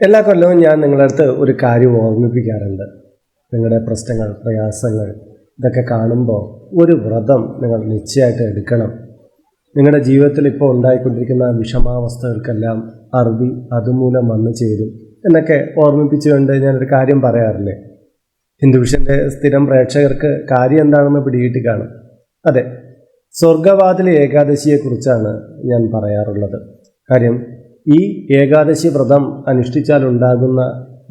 എല്ലാ കൊല്ലവും ഞാൻ നിങ്ങളുടെ അടുത്ത് ഒരു കാര്യം ഓർമ്മിപ്പിക്കാറുണ്ട്. നിങ്ങളുടെ പ്രശ്നങ്ങൾ പ്രയാസങ്ങൾ ഇതൊക്കെ കാണുമ്പോൾ ഒരു വ്രതം നിങ്ങൾ നിശ്ചയമായിട്ട് എടുക്കണം. നിങ്ങളുടെ ജീവിതത്തിൽ ഇപ്പോൾ ഉണ്ടായിക്കൊണ്ടിരിക്കുന്ന വിഷമാവസ്ഥകൾക്കെല്ലാം അറുതി അതുമൂലം വന്നു ചേരും എന്നൊക്കെ ഓർമ്മിപ്പിച്ചുകൊണ്ട് ഞാനൊരു കാര്യം പറയാറില്ലേ? ഹിന്ദുവിഷന്റെ സ്ഥിരം പ്രേക്ഷകർക്ക് കാര്യം എന്താണെന്ന് പിടികിട്ടി കാണും. അതെ സ്വർഗവാതിലെ ഏകാദശിയെക്കുറിച്ചാണ് ഞാൻ പറയാറുള്ളത്. കാര്യം ഈ ഏകാദശി വ്രതം അനുഷ്ഠിച്ചാൽ ഉണ്ടാകുന്ന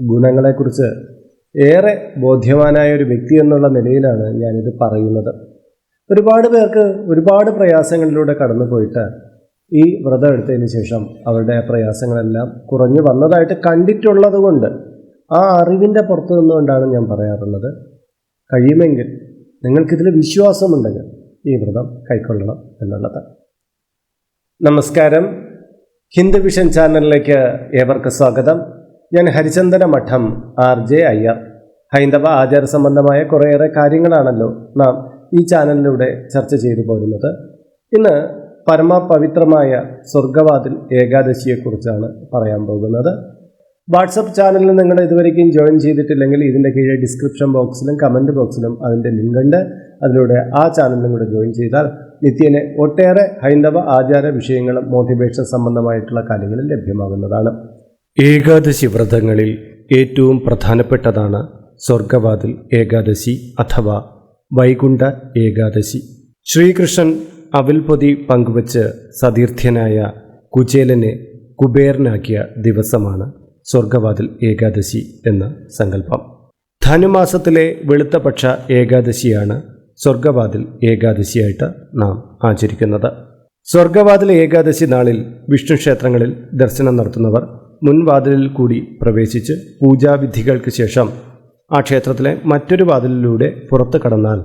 ഗുണങ്ങളെക്കുറിച്ച് ഏറെ ബോധ്യവാനായ ഒരു വ്യക്തി എന്നുള്ള നിലയിലാണ് ഞാനിത് പറയുന്നത്. ഒരുപാട് പേർക്ക് ഒരുപാട് പ്രയാസങ്ങളിലൂടെ കടന്നു പോയിട്ട് ഈ വ്രതം എടുത്തതിന് ശേഷം അവരുടെ പ്രയാസങ്ങളെല്ലാം കുറഞ്ഞു വന്നതായിട്ട് കണ്ടിട്ടുള്ളത് കൊണ്ട് ആ അറിവിന്റെ പുറത്തു നിന്നുകൊണ്ടാണ് ഞാൻ പറയാറുള്ളത്. കഴിയുമെങ്കിൽ നിങ്ങൾക്കിതിൽ വിശ്വാസമുണ്ടെങ്കിൽ ഈ വ്രതം കൈക്കൊള്ളണം എന്നുള്ളത്. നമസ്കാരം. ഹിന്ദു വിഷൻ ചാനലിലേക്ക് ഏവർക്ക് സ്വാഗതം. ഞാൻ ഹരിചന്ദന മഠം ആർ ജെ അയ്യർ. ഹൈന്ദവ ആചാര സംബന്ധമായ കുറേയേറെ കാര്യങ്ങളാണല്ലോ നാം ഈ ചാനലിലൂടെ ചർച്ച ചെയ്തു പോരുന്നത്. ഇന്ന് പരമപവിത്രമായ സ്വർഗവാതിൽ ഏകാദശിയെക്കുറിച്ചാണ് പറയാൻ പോകുന്നത്. വാട്സപ്പ് ചാനലിൽ നിങ്ങൾ ഇതുവരെയും ജോയിൻ ചെയ്തിട്ടില്ലെങ്കിൽ ഇതിന്റെ കീഴെ ഡിസ്ക്രിപ്ഷൻ ബോക്സിലും കമന്റ് ബോക്സിലും അതിന്റെ ലിങ്ക് ഉണ്ട്. അതിലൂടെ ആ ചാനലിലും കൂടെ ജോയിൻ ചെയ്താൽ നിത്യേന ഒട്ടേറെ ഹൈന്ദവ ആചാര വിഷയങ്ങളും മോട്ടിവേഷൻ സംബന്ധമായിട്ടുള്ള കാര്യങ്ങളും ലഭ്യമാകുന്നതാണ്. ഏകാദശി വ്രതങ്ങളിൽ ഏറ്റവും പ്രധാനപ്പെട്ടതാണ് സ്വർഗവാതിൽ ഏകാദശി അഥവാ വൈകുണ്ഠ ഏകാദശി. ശ്രീകൃഷ്ണൻ അവിൽപൊതി പങ്കുവച്ച് സതീർത്ഥ്യനായ കുചേലനെ കുബേരനാക്കിയ ദിവസമാണ് സ്വർഗവാതിൽ ഏകാദശി എന്ന സങ്കല്പം. ധനുമാസത്തിലെ വെളുത്തപക്ഷ ഏകാദശിയാണ് സ്വർഗവാതിൽ ഏകാദശിയായിട്ട് നാം ആചരിക്കുന്നത്. സ്വർഗവാതിൽ ഏകാദശി നാളിൽ വിഷ്ണു ക്ഷേത്രങ്ങളിൽ ദർശനം നടത്തുന്നവർ മുൻവാതിലിൽ കൂടി പ്രവേശിച്ച് പൂജാവിധികൾക്ക് ശേഷം ആ ക്ഷേത്രത്തിലെ മറ്റൊരു വാതിലിലൂടെ പുറത്തു കടന്നാൽ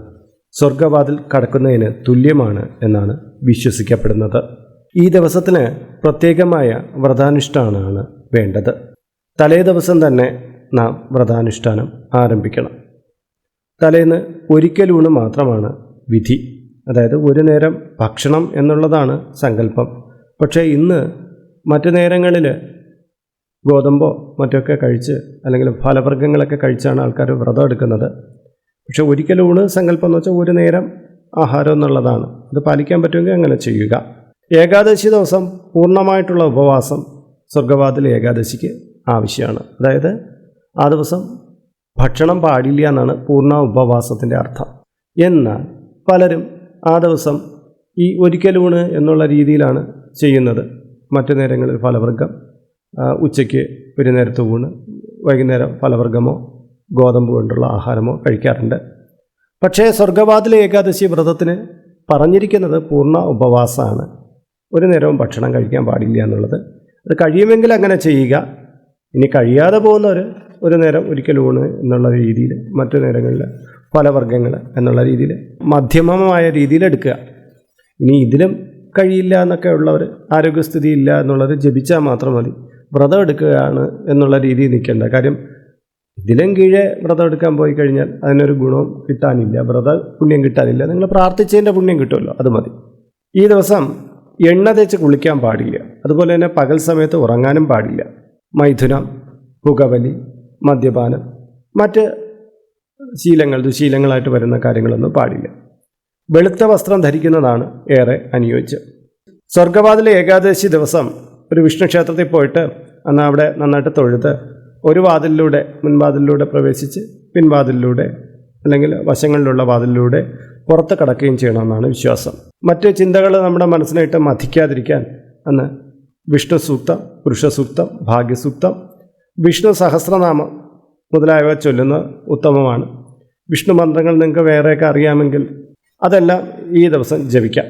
സ്വർഗവാതിൽ കടക്കുന്നതിന് തുല്യമാണ് എന്നാണ് വിശ്വസിക്കപ്പെടുന്നത്. ഈ ദിവസത്തിന് പ്രത്യേകമായ വ്രതാനുഷ്ഠാനമാണ് വേണ്ടത്. തലേ ദിവസം തന്നെ നാം വ്രതാനുഷ്ഠാനം ആരംഭിക്കണം. തലേന്ന് ഒരിക്കലൂണ് മാത്രമാണ് വിധി. അതായത് ഒരു നേരം ഭക്ഷണം എന്നുള്ളതാണ് സങ്കല്പം. പക്ഷേ ഇന്ന് മറ്റു നേരങ്ങളിൽ ഗോതമ്പോ മറ്റൊക്കെ കഴിച്ച് അല്ലെങ്കിൽ ഫലവർഗങ്ങളൊക്കെ കഴിച്ചാണ് ആൾക്കാർ വ്രതം എടുക്കുന്നത്. പക്ഷേ ഒരിക്കലൂണ് സങ്കല്പം എന്ന് വെച്ചാൽ ഒരു നേരം ആഹാരം എന്നുള്ളതാണ്. അത് പാലിക്കാൻ പറ്റുമെങ്കിൽ അങ്ങനെ ചെയ്യുക. ഏകാദശി ദിവസം പൂർണമായിട്ടുള്ള ഉപവാസം സ്വർഗവാതിൽ ഏകാദശിക്ക് ആവശ്യമാണ്. അതായത് ആ ദിവസം ഭക്ഷണം പാടില്ല എന്നാണ് പൂർണ ഉപവാസത്തിന്റെ അർത്ഥം. എന്നാൽ പലരും ആ ദിവസം ഈ ഒരിക്കലൂണ് എന്നുള്ള രീതിയിലാണ് ചെയ്യുന്നത്. മറ്റു നേരങ്ങളിൽ ഫലവർഗം ഉച്ചയ്ക്ക് ഒരു നേരത്തെ ഊണ് വൈകുന്നേരം ഫലവർഗമോ ഗോതമ്പ് കൊണ്ടുള്ള ആഹാരമോ കഴിക്കാറുണ്ട്. പക്ഷേ സ്വർഗവാതിലെ ഏകാദശി വ്രതത്തിന് പറഞ്ഞിരിക്കുന്നത് പൂർണ ഉപവാസമാണ്. ഒരു നേരവും ഭക്ഷണം കഴിക്കാൻ പാടില്ല എന്നുള്ളത്. അത് കഴിയുമെങ്കിൽ അങ്ങനെ ചെയ്യുക. ഇനി കഴിയാതെ പോകുന്നവർ ഒരു നേരം ഒരിക്കൽ ഊണ് എന്നുള്ള രീതിയിൽ മറ്റു നേരങ്ങളിൽ പല വർഗങ്ങൾ എന്നുള്ള രീതിയിൽ മധ്യമമായ രീതിയിൽ എടുക്കുക. ഇനി ഇതിലും കഴിയില്ല എന്നൊക്കെ ഉള്ളവർ ആരോഗ്യസ്ഥിതി ഇല്ല എന്നുള്ളത് ജപിച്ചാൽ മാത്രം മതി. വ്രതം എടുക്കുകയാണ് എന്നുള്ള രീതിയിൽ നിൽക്കേണ്ട. കാര്യം ഇതിലും കീഴെ വ്രതം എടുക്കാൻ പോയി കഴിഞ്ഞാൽ അതിനൊരു ഗുണവും കിട്ടാനില്ല. വ്രത പുണ്യം കിട്ടാനില്ല. നിങ്ങൾ പ്രാർത്ഥിച്ചതിന്റെ പുണ്യം കിട്ടുമല്ലോ അത് മതി. ഈ ദിവസം എണ്ണ തേച്ച് കുളിക്കാൻ പാടില്ല. അതുപോലെ തന്നെ പകൽ സമയത്ത് ഉറങ്ങാനും പാടില്ല. മൈഥുനം പുകവലി മദ്യപാനം മറ്റ് ശീലങ്ങൾ ദുശീലങ്ങളായിട്ട് വരുന്ന കാര്യങ്ങളൊന്നും പാടില്ല. വെളുത്ത വസ്ത്രം ധരിക്കുന്നതാണ് ഏറെ അനുയോജ്യം. സ്വർഗവാതിലെ ഏകാദശി ദിവസം ഒരു വിഷ്ണു ക്ഷേത്രത്തിൽ പോയിട്ട് അന്ന് അവിടെ നന്നായിട്ട് തൊഴുത് ഒരു വാതിലിലൂടെ മുൻവാതിലിലൂടെ പ്രവേശിച്ച് പിൻവാതിലിലൂടെ അല്ലെങ്കിൽ വശങ്ങളിലുള്ള വാതിലിലൂടെ പുറത്ത് കടക്കുകയും ചെയ്യണമെന്നാണ് വിശ്വാസം. മറ്റ് ചിന്തകൾ നമ്മുടെ മനസ്സിനായിട്ട് മഥിക്കാതിരിക്കാൻ അന്ന് വിഷ്ണു സൂക്തം പുരുഷസൂക്തം ഭാഗ്യസൂക്തം വിഷ്ണു സഹസ്രനാമം മുതലായവ ചൊല്ലുന്നത് ഉത്തമമാണ്. വിഷ്ണു മന്ത്രങ്ങൾ നിങ്ങൾക്ക് വേറെയൊക്കെ അറിയാമെങ്കിൽ അതെല്ലാം ഈ ദിവസം ജപിക്കാം.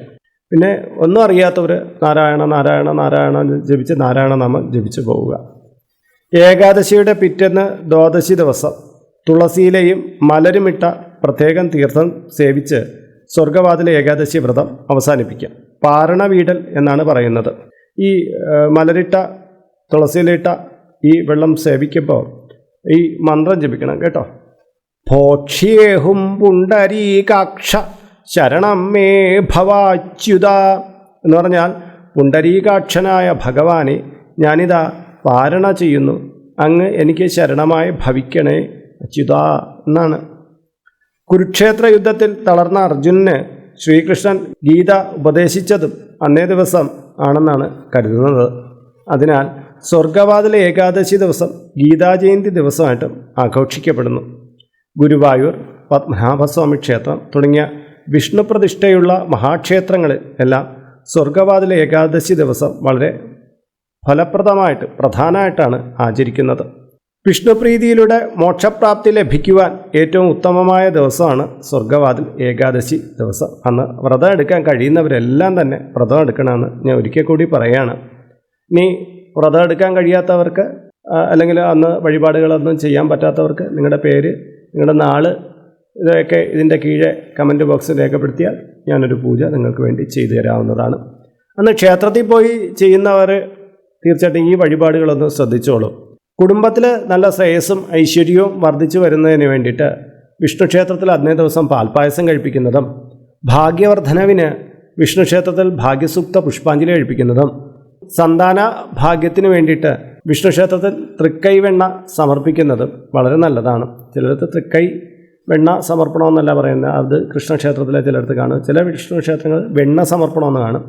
പിന്നെ ഒന്നും അറിയാത്തവർ നാരായണ നാരായണ നാരായണ ജപിച്ച് നാരായണ നാമം ജപിച്ചു പോവുക. ഏകാദശിയുടെ പിറ്റേന്ന് ദ്വാദശി ദിവസം തുളസിയിലെയും മലരുമിട്ട പ്രത്യേകം തീർത്ഥം സേവിച്ച് സ്വർഗവാതിലെ ഏകാദശി വ്രതം അവസാനിപ്പിക്കാം. പാരണവീടൽ എന്നാണ് പറയുന്നത്. ഈ മലരിട്ട തുളസിയിലിട്ട ഈ വെള്ളം സേവിക്കുമ്പോൾ ഈ മന്ത്രം ജപിക്കണം കേട്ടോ. ഭോക്ഷ്യേഹും പുണ്ടരീകാക്ഷ ശരണം മേ ഭവാച്യുത എന്ന് പറഞ്ഞാൽ പുണ്ടരീകാക്ഷനായ ഭഗവാനെ ഞാനിതാ പാരണ ചെയ്യുന്നു. അങ്ങ് എനിക്ക് ശരണമായി ഭവിക്കണേ അച്യുത എന്നാണ്. കുരുക്ഷേത്ര യുദ്ധത്തിൽ തളർന്ന അർജുനന് ശ്രീകൃഷ്ണൻ ഗീത ഉപദേശിച്ചതും അന്നേ ദിവസം ആണെന്നാണ് കരുതുന്നത്. അതിനാൽ സ്വർഗവാതിലെ ഏകാദശി ദിവസം ഗീതാജയന്തി ദിവസമായിട്ടും ആഘോഷിക്കപ്പെടുന്നു. ഗുരുവായൂർ പത്മനാഭസ്വാമി ക്ഷേത്രം തുടങ്ങിയ വിഷ്ണു പ്രതിഷ്ഠയുള്ള മഹാക്ഷേത്രങ്ങളിൽ എല്ലാം സ്വർഗവാതിലെ ഏകാദശി ദിവസം വളരെ ഫലപ്രദമായിട്ട് പ്രധാനമായിട്ടാണ് ആചരിക്കുന്നത്. വിഷ്ണുപ്രീതിയിലൂടെ മോക്ഷപ്രാപ്തി ലഭിക്കുവാൻ ഏറ്റവും ഉത്തമമായ ദിവസമാണ് സ്വർഗവാതിൽ ഏകാദശി ദിവസം. അന്ന് വ്രതം എടുക്കാൻ കഴിയുന്നവരെല്ലാം തന്നെ വ്രതം എടുക്കണമെന്ന് ഞാൻ ഒരിക്കൽ കൂടി പറയുകയാണ് ഇനി വ്രതം എടുക്കാൻ കഴിയാത്തവർക്ക് അല്ലെങ്കിൽ അന്ന് വഴിപാടുകളൊന്നും ചെയ്യാൻ പറ്റാത്തവർക്ക് നിങ്ങളുടെ പേര് നിങ്ങളുടെ നാൾ ഇതൊക്കെ ഇതിന്റെ കീഴെ കമന്റ് ബോക്സിൽ രേഖപ്പെടുത്തിയാൽ ഞാനൊരു പൂജ നിങ്ങൾക്ക് വേണ്ടി ചെയ്തു തരാവുന്നതാണ്. അന്ന് ക്ഷേത്രത്തിൽ പോയി ചെയ്യുന്നവർ തീർച്ചയായിട്ടും ഈ വഴിപാടുകളൊന്നും ശ്രദ്ധിച്ചോളൂ. കുടുംബത്തിൽ നല്ല ശ്രേയസ്സും ഐശ്വര്യവും വർദ്ധിച്ചു വരുന്നതിന് വേണ്ടിയിട്ട് വിഷ്ണു ക്ഷേത്രത്തിൽ അന്നേ ദിവസം പാൽപ്പായസം കഴിപ്പിക്കുന്നതും ഭാഗ്യവർദ്ധനവിന് വിഷ്ണു ക്ഷേത്രത്തിൽ ഭാഗ്യസൂക്ത പുഷ്പാഞ്ജലി കഴിപ്പിക്കുന്നതും സന്താന ഭാഗ്യത്തിന് വേണ്ടിയിട്ട് വിഷ്ണു ക്ഷേത്രത്തിൽ തൃക്കൈ വെണ്ണ സമർപ്പിക്കുന്നതും വളരെ നല്ലതാണ്. ചിലടത്ത് തൃക്കൈ വെണ്ണ സമർപ്പണമെന്നല്ല പറയുന്നത്. അത് കൃഷ്ണക്ഷേത്രത്തിലെ ചിലയിടത്ത് കാണും. ചില വിഷ്ണു ക്ഷേത്രങ്ങൾ വെണ്ണ സമർപ്പണമെന്ന് കാണും.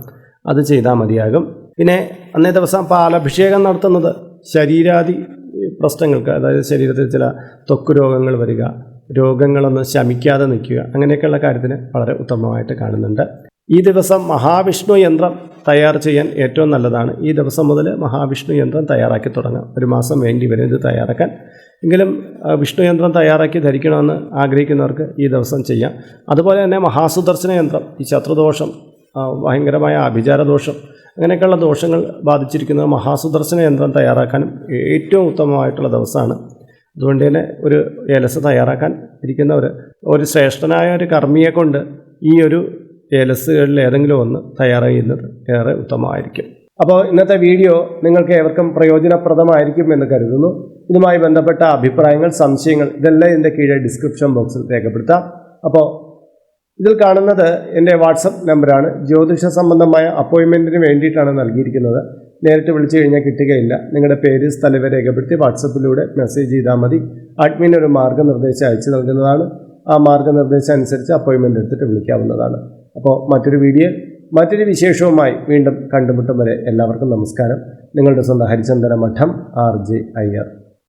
അത് ചെയ്താൽ മതിയാകും. പിന്നെ അന്നേ ദിവസം പാലഭിഷേകം നടത്തുന്നത് ശരീരാദി പ്രശ്നങ്ങൾക്ക് അതായത് ശരീരത്തിൽ ചില ത്വക്ക് രോഗങ്ങൾ വരിക രോഗങ്ങളൊന്നും ശമിക്കാതെ നിൽക്കുക അങ്ങനെയൊക്കെയുള്ള കാര്യത്തിന് വളരെ ഉത്തമമായിട്ട് കാണുന്നുണ്ട്. ഈ ദിവസം മഹാവിഷ്ണു യന്ത്രം തയ്യാർ ചെയ്യാൻ ഏറ്റവും നല്ലതാണ്. ഈ ദിവസം മുതൽ മഹാവിഷ്ണു യന്ത്രം തയ്യാറാക്കി തുടങ്ങാം. ഒരു മാസം വേണ്ടി വരും ഇത് തയ്യാറാക്കാൻ. എങ്കിലും വിഷ്ണു യന്ത്രം തയ്യാറാക്കി ധരിക്കണമെന്ന് ആഗ്രഹിക്കുന്നവർക്ക് ഈ ദിവസം ചെയ്യാം. അതുപോലെ തന്നെ മഹാസുദർശന യന്ത്രം ഈ ശത്രുദോഷം ഭയങ്കരമായ ആഭിചാരദോഷം അങ്ങനെയൊക്കെയുള്ള ദോഷങ്ങൾ ബാധിച്ചിരിക്കുന്ന മഹാസുദർശന യന്ത്രം തയ്യാറാക്കാനും ഏറ്റവും ഉത്തമമായിട്ടുള്ള ദിവസമാണ്. അതുകൊണ്ട് തന്നെ ഒരു ഏലസ് തയ്യാറാക്കാൻ ഇരിക്കുന്നവർ ഒരു ശ്രേഷ്ഠനായ ഒരു കർമ്മിയെ കൊണ്ട് ഈ ഒരു ഏലസുകളിൽ ഏതെങ്കിലും ഒന്ന് തയ്യാറെയ്യുന്നത് ഏറെ ഉത്തമമായിരിക്കും. അപ്പോൾ ഇന്നത്തെ വീഡിയോ നിങ്ങൾക്ക് ഏവർക്കും പ്രയോജനപ്രദമായിരിക്കും എന്ന് കരുതുന്നു. ഇതുമായി ബന്ധപ്പെട്ട അഭിപ്രായങ്ങൾ സംശയങ്ങൾ ഇതെല്ലാം ഇതിന്റെ കീഴെ ഡിസ്ക്രിപ്ഷൻ ബോക്സിൽ രേഖപ്പെടുത്താം. അപ്പോൾ ഇതിൽ കാണുന്നത് എന്റെ വാട്സപ്പ് നമ്പറാണ്. ജ്യോതിഷ സംബന്ധമായ അപ്പോയിൻമെന്റിന് വേണ്ടിയിട്ടാണ് നൽകിയിരിക്കുന്നത്. നേരിട്ട് വിളിച്ചു കഴിഞ്ഞാൽ കിട്ടുകയില്ല. നിങ്ങളുടെ പേര് സ്ഥലം രേഖപ്പെടുത്തി വാട്സപ്പിലൂടെ മെസ്സേജ് ചെയ്താൽ മതി. അഡ്മിൻ ഒരു മാർഗനിർദ്ദേശം അയച്ചു നൽകുന്നതാണ്. ആ മാർഗനിർദ്ദേശം അനുസരിച്ച് അപ്പോയിൻമെന്റ് എടുത്തിട്ട് വിളിക്കാവുന്നതാണ്. അപ്പോൾ മറ്റൊരു വീഡിയോ മറ്റൊരു വിശേഷവുമായി വീണ്ടും കണ്ടുമുട്ടും വരെ എല്ലാവർക്കും നമസ്കാരം. നിങ്ങളുടെ സ്വന്തം ഹരിചന്ദന മഠം ആർ ജെ അയ്യർ.